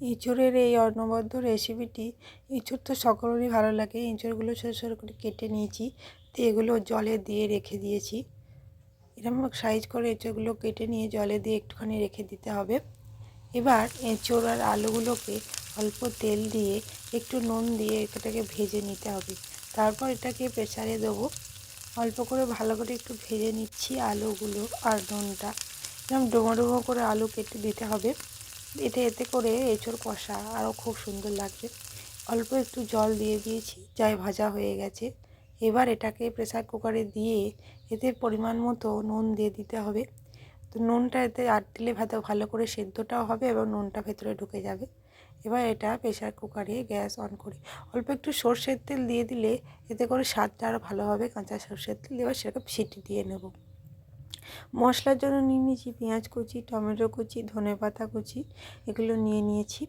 এঁচোড়ের এই অনবদ্য রেসিপিটি এঁচোড় তো সকলেরই ভালো লাগে। এঁচোড়গুলো ছোটো ছোটো করে কেটে নিয়েছি, তো এগুলো জলে দিয়ে রেখে দিয়েছি। এরকম সাইজ করে এঁচোড়গুলো কেটে নিয়ে জলে দিয়ে একটুখানি রেখে দিতে হবে। এবার এঁচোড় আর আলুগুলোকে অল্প তেল দিয়ে একটু নুন দিয়ে এটাকে ভেজে নিতে হবে। তারপর এটাকে প্রেসারে দেবো। অল্প করে ভালো করে একটু ভেজে নিচ্ছি আলুগুলো আর নুনটা। এরকম ডুমো ডোমো করে আলু কেটে দিতে হবে। এতে এতে করে এঁচোড় কষা আরও খুব সুন্দর লাগবে অল্প একটু জল দিয়ে দিয়েছি, যাই ভাজা হয়ে গেছে। এবার এটাকে প্রেসার কুকারে দিয়ে এতে পরিমাণ মতো নুন দিয়ে দিতে হবে। তো নুনটা এতে আর দিলে ভাত, ভালো করে সেদ্ধটাও হবে এবং নুনটা ভেতরে ঢুকে যাবে। এবার এটা প্রেসার কুকারে গ্যাস অন করি অল্প একটু সর্ষের তেল দিয়ে দিলে এতে করে স্বাদটা আরও ভালো হবে। কাঁচা সর্ষের তেল এবার সেরকম সিটি দিয়ে নেব। মশলার জন্য নিয়ে নিয়েছি পেঁয়াজ কুচি, টমেটো কুচি, ধনে পাতা কুচি, এগুলো নিয়ে নিয়েছি।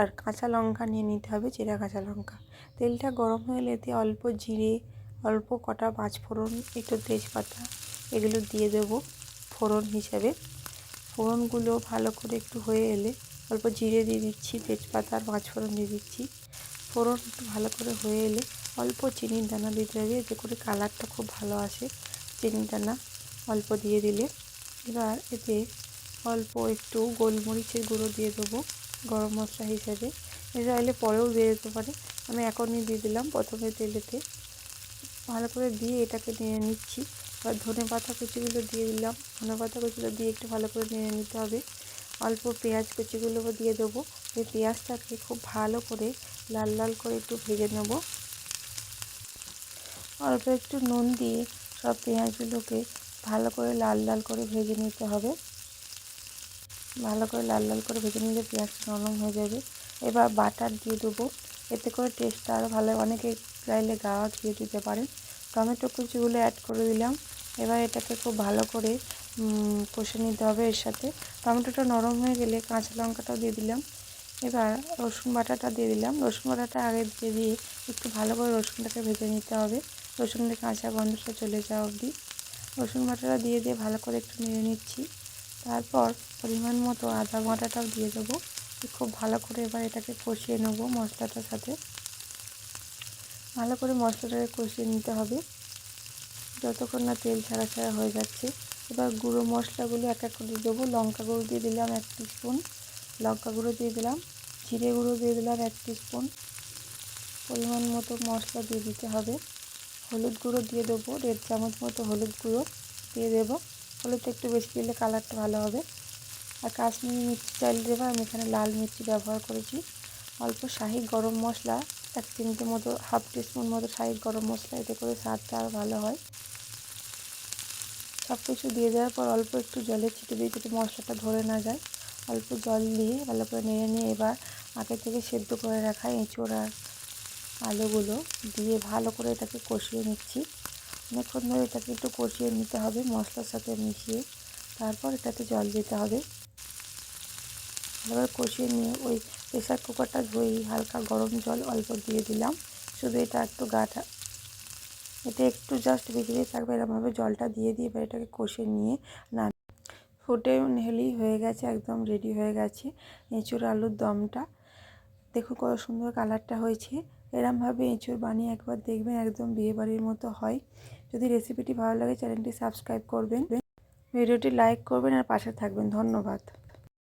আর কাঁচা লঙ্কা নিয়ে নিতে হবে, চেরা কাঁচা লঙ্কা। তেলটা গরম হয়ে এতে অল্প জিরে, অল্প কটা পাঁচ ফোড়ন, একটু তেজপাতা, এগুলো দিয়ে দেব ফোড়ন হিসাবে। ফোড়নগুলো ভালো করে একটু হয়ে এলে অল্প জিরে দিয়ে দিচ্ছি, তেজপাতা আর পাঁচ ফোড়ন দিয়ে দিচ্ছি। ফোড়ন একটু ভালো করে হয়ে এলে অল্প চিনির দানা দিতে হবে, এতে করে কালারটা খুব ভালো আসে চিনির দানা। অল্প দিয়ে দিলে। এবার এতে অল্প একটু গোলমরিচের গুঁড়ো দিয়ে দেবো গরম মশলা হিসাবে। এলে পরেও দিয়ে দিতে পারে। আমি এখনই দিয়ে দিলাম প্রথমে তেলেতে। ভালো করে দিয়ে এটাকে নিয়ে নিচ্ছি। এবার ধনে পাতা কুচিগুলো দিয়ে দিলাম। ধনে পাতা কুচিগুলো দিয়ে একটু ভালো করে নিয়ে নিতে হবে। অল্প পেঁয়াজ কুচিগুলো দিয়ে দেবো। এই পেঁয়াজটাকে খুব ভালো করে লাল লাল করে একটু ভেজে নেব। অল্প একটু নুন দিয়ে সব পেঁয়াজগুলোকে ভালো করে লাল লাল করে ভেজে নিতে হবে। ভালো করে লাল লাল করে ভেজে নিলে পেঁয়াজটা নরম হয়ে যাবে। এবার বাটার দিয়ে দেবো। এতে করে টেস্টটা আরও ভালো অনেকে চাইলে গাওয়া দিয়ে দিতে পারেন। টমেটো কুচিগুলো অ্যাড করে দিলাম। এবার এটাকে খুব ভালো করে কষে নিতে হবে এর সাথে। টমেটোটা নরম হয়ে গেলে কাঁচা লঙ্কাটাও দিয়ে দিলাম। এবার রসুন বাটাটা দিয়ে দিলাম। রসুন বাটাটা আগে দিয়ে দিয়ে একটু ভালো করে রসুনটাকে ভেজে নিতে হবে। রসুনের কাঁচা গন্ধটা চলে যাওয়া অবধি। রসুন বাটাটা দিয়ে দিয়ে ভালো করে একটু নেড়ে নিচ্ছি। তারপর পরিমাণ মতো আদা বাটাটাও দিয়ে দেবো। খুব ভালো করে এবার এটাকে কষিয়ে নেব মশলাটার সাথে। ভালো করে মশলাটাকে কষিয়ে নিতে হবে। যতক্ষণ না তেল ছাড়া ছাড়া হয়ে যাচ্ছে। এবার গুঁড়ো মশলাগুলো এক এক করে দেবো। লঙ্কা গুঁড়ো দিয়ে দিলাম এক স্পুন লঙ্কা গুঁড়ো দিয়ে দিলাম। জিরে গুঁড়ো দিয়ে দিলাম এক স্পুন পরিমাণ মতো মশলা দিয়ে দিতে হবে। হলুদ গুঁড়ো দিয়ে দেবো, দেড় চামচ মতো হলুদ গুঁড়ো দিয়ে দেবো। হলুদটা একটু বেশি দিলে কালারটা ভালো হবে। আর কাশ্মীরি মির্চি চাইলে দেবো, আমি এখানে লাল মির্চি ব্যবহার করেছি। অল্প শাহি গরম মশলা, এক চিমটে মতো, হাফ টিস্পুন মতো শাহি গরম মশলা, এতে করে স্বাদটা আরও ভালো হয়। সব কিছু দিয়ে দেওয়ার পর অল্প একটু জলে ছিটে দিয়ে যাতে মশলাটা ধরে না যায়। অল্প জল দিয়ে ভালো করে নেড়ে নিয়ে এবার আগে থেকে সেদ্ধ করে রাখা এঁচোড় আর আলুগুলো দিয়ে ভালো করে এটাকে কষিয়ে নিচ্ছি। অনেকক্ষণ ধরে এটাকে একটু কষিয়ে নিতে হবে, মশলার সাথে মিশিয়ে তারপর এটাতে জল দিতে হবে। ভালোভাবে কষিয়ে নিয়ে ওই প্রেশার কুকারটা ধুয়ে হালকা গরম জল অল্প দিয়ে দিলাম। শুধু এটা একটু গাটা, এটা একটু জাস্ট ভিজিয়ে থাকবে এরকমভাবে জলটা দিয়ে দিয়ে এবার এটাকে কষে নিয়ে না ফুটে নেলেই হয়ে গেছে, একদম রেডি হয়ে গেছে। এঁচুর আলুর দমটা দেখো কত সুন্দর কালারটা হয়েছে। এরমভাবে এঁচুর বানিয়ে একবার দেখবেন একদম বিয়েবাড়ির মতো হয়। যদি রেসিপিটি ভালো লাগে, চ্যানেলটি সাবস্ক্রাইব করবেন। ভিডিওটি লাইক করবেন আর পাশে থাকবেন। ধন্যবাদ।